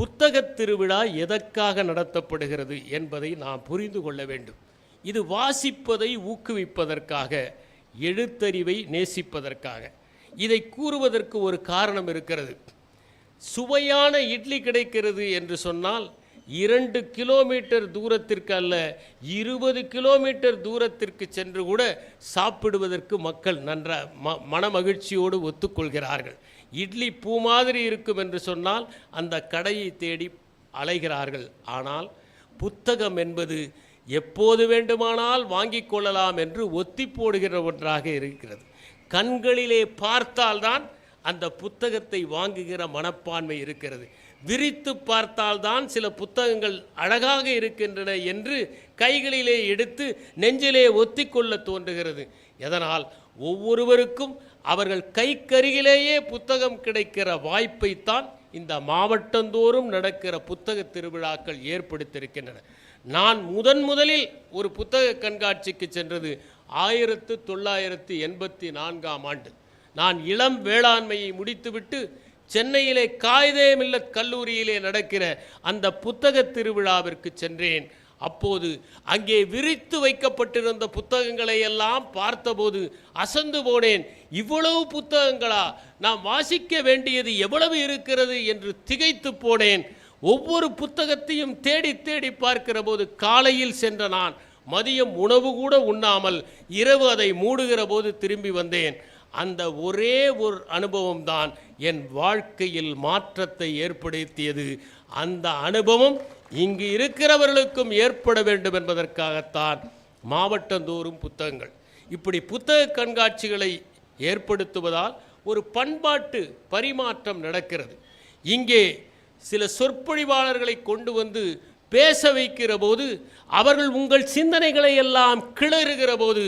புத்தகத் திருவிழா எதற்காக நடத்தப்படுகிறது என்பதை நாம் புரிந்து கொள்ள வேண்டும். இது வாசிப்பதை ஊக்குவிப்பதற்காக எழுத்தறிவை நேசிப்பதற்காக. இதை கூறுவதற்கு ஒரு காரணம் இருக்கிறது. சுவையான இட்லி கிடைக்கிறது என்று சொன்னால் இரண்டு கிலோமீட்டர் தூரத்திற்கு அல்ல இருபது கிலோமீட்டர் தூரத்திற்கு சென்று கூட சாப்பிடுவதற்கு மக்கள் நன்ற ம மன மகிழ்ச்சியோடு ஒத்துக்கொள்கிறார்கள். இட்லி பூ மாதிரி இருக்கும் என்று சொன்னால் அந்த கடையை தேடி அலைகிறார்கள். ஆனால் புத்தகம் என்பது எப்போது வேண்டுமானால் வாங்கிக் கொள்ளலாம் என்று ஒத்தி போடுகிற ஒன்றாக இருக்கிறது. கண்களிலே பார்த்தால்தான் அந்த புத்தகத்தை வாங்குகிற மனப்பான்மை இருக்கிறது. விரித்து பார்த்தால்தான் சில புத்தகங்கள் அழகாக இருக்கின்றன என்று கைகளிலே எடுத்து நெஞ்சிலே ஒத்திக்கொள்ள தோன்றுகிறது. எதனால்? ஒவ்வொருவருக்கும் அவர்கள் கைக்கருகிலேயே புத்தகம் கிடைக்கிற வாய்ப்பைத்தான் இந்த மாவட்டந்தோறும் நடக்கிற புத்தக திருவிழாக்கள் ஏற்படுத்தியிருக்கின்றன. நான் முதன் முதலில் ஒரு புத்தக கண்காட்சிக்கு சென்றது ஆயிரத்து தொள்ளாயிரத்து எண்பத்தி நான்காம் ஆண்டு. நான் இளம் வேளாண்மையை முடித்துவிட்டு சென்னையிலே காயிதே மில்லத் கல்லூரியிலே நடக்கிற அந்த புத்தக திருவிழாவிற்கு சென்றேன். அப்போது அங்கே விரித்து வைக்கப்பட்டிருந்த புத்தகங்களை எல்லாம் பார்த்தபோது அசந்து போனேன். இவ்வளவு புத்தகங்களா? நாம் வாசிக்க வேண்டியது எவ்வளவு இருக்கிறது என்று திகைத்து போனேன். ஒவ்வொரு புத்தகத்தையும் தேடி தேடி பார்க்கிற போது காலையில் சென்ற நான் மதியம் உணவு கூட உண்ணாமல் இரவு அதை மூடுகிற போது திரும்பி வந்தேன். அந்த ஒரே ஒரு அனுபவம் தான் என் வாழ்க்கையில் மாற்றத்தை ஏற்படுத்தியது. அந்த அனுபவம் இங்கு இருக்கிறவர்களுக்கும் ஏற்பட வேண்டும் என்பதற்காகத்தான் மாவட்டந்தோறும் புத்தகங்கள். இப்படி புத்தக கண்காட்சிகளை ஏற்படுத்துவதால் ஒரு பண்பாட்டு பரிமாற்றம் நடக்கிறது. இங்கே சில சொற்பொழிவாளர்களை கொண்டு வந்து பேச வைக்கிற போது அவர்கள் உங்கள் சிந்தனைகளை எல்லாம் கிளறுகிற போது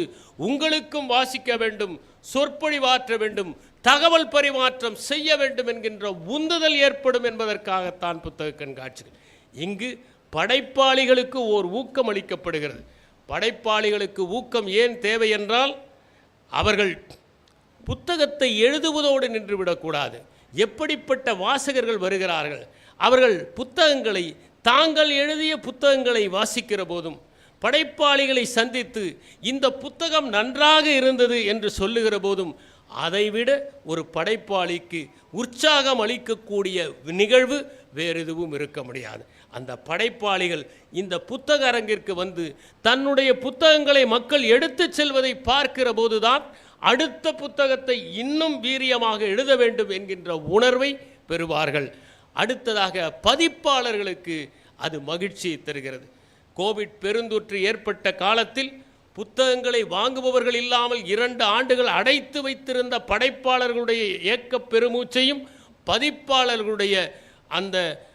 உங்களுக்கும் வாசிக்க வேண்டும் சொற்பொழிவாற்ற வேண்டும் தகவல் பரிமாற்றம் செய்ய வேண்டும் என்கின்ற உந்துதல் ஏற்படும் என்பதற்காகத்தான் புத்தக கண்காட்சிகள் இங்கு படைப்பாளிகளுக்கு ஓர் ஊக்கம் அளிக்கப்படுகிறது. படைப்பாளிகளுக்கு ஊக்கம் ஏன் தேவை என்றால் அவர்கள் புத்தகத்தை எழுதுவதோடு நின்றுவிடக்கூடாது. எப்படிப்பட்ட வாசகர்கள் வருகிறார்கள்? அவர்கள் புத்தகங்களை தாங்கள் எழுதிய புத்தகங்களை வாசிக்கிற போதும் படைப்பாளிகளை சந்தித்து இந்த புத்தகம் நன்றாக இருந்தது என்று சொல்லுகிற போதும் அதைவிட ஒரு படைப்பாளிக்கு உற்சாகம் அளிக்கக்கூடிய நிகழ்வு வேறு எதுவும் இருக்க முடியாது. அந்த படைப்பாளிகள் இந்த புத்தக அரங்கிற்கு வந்து தன்னுடைய புத்தகங்களை மக்கள் எடுத்து செல்வதை பார்க்கிற போதுதான் அடுத்த புத்தகத்தை இன்னும் வீரியமாக எழுத வேண்டும் என்கின்ற உணர்வை பெறுவார்கள். அடுத்ததாக பதிப்பாளர்களுக்கு அது மகிழ்ச்சியை தருகிறது. கோவிட் பெருந்தொற்று ஏற்பட்ட காலத்தில் புத்தகங்களை வாங்குபவர்கள் இல்லாமல் இரண்டு ஆண்டுகள் அடைத்து வைத்திருந்த படைப்பாளர்களுடைய ஏக்க பெருமூச்சையும் பதிப்பாளர்களுடைய அந்த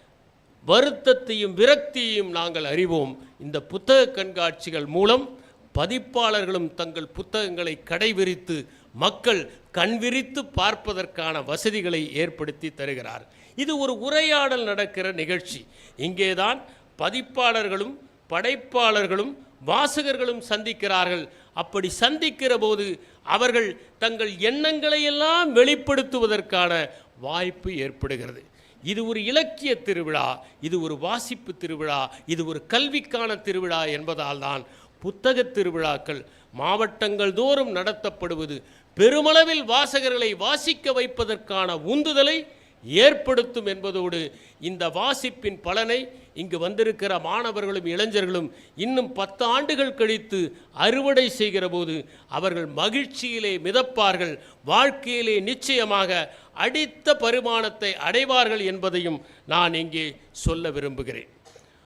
வருத்தத்தையும் விரக்தியையும் நாங்கள் அறிவோம். இந்த புத்தக கண்காட்சிகள் மூலம் பதிப்பாளர்களும் தங்கள் புத்தகங்களை கடைவிரித்து மக்கள் கண்விரித்து பார்ப்பதற்கான வசதிகளை ஏற்படுத்தி தருகிறார். இது ஒரு உரையாடல் நடக்கிற நிகழ்ச்சி. இங்கேதான் பதிப்பாளர்களும் படைப்பாளர்களும் வாசகர்களும் சந்திக்கிறார்கள். அப்படி சந்திக்கிற போது அவர்கள் தங்கள் எண்ணங்களை எல்லாம் வெளிப்படுத்துவதற்கான வாய்ப்பு ஏற்படுகிறது. இது ஒரு இலக்கிய திருவிழா இது ஒரு வாசிப்பு திருவிழா இது ஒரு கல்விக்கான திருவிழா என்பதால் தான் புத்தக திருவிழாக்கள் மாவட்டங்கள் தோறும் நடத்தப்படுவது. பெருமளவில் வாசகர்களை வாசிக்க வைப்பதற்கான உந்துதலை ஏற்படுத்தும் என்பதோடு இந்த வாசிப்பின் பலனை இங்கு வந்திருக்கிற மாணவர்களும் இளைஞர்களும் இன்னும் பத்து ஆண்டுகள் கழித்து அறுவடை செய்கிற போது அவர்கள் மகிழ்ச்சியிலே மிதப்பார்கள் வாழ்க்கையிலே நிச்சயமாக அடித்த பரிமாணத்தை அடைவார்கள் என்பதையும் நான் இங்கே சொல்ல விரும்புகிறேன்.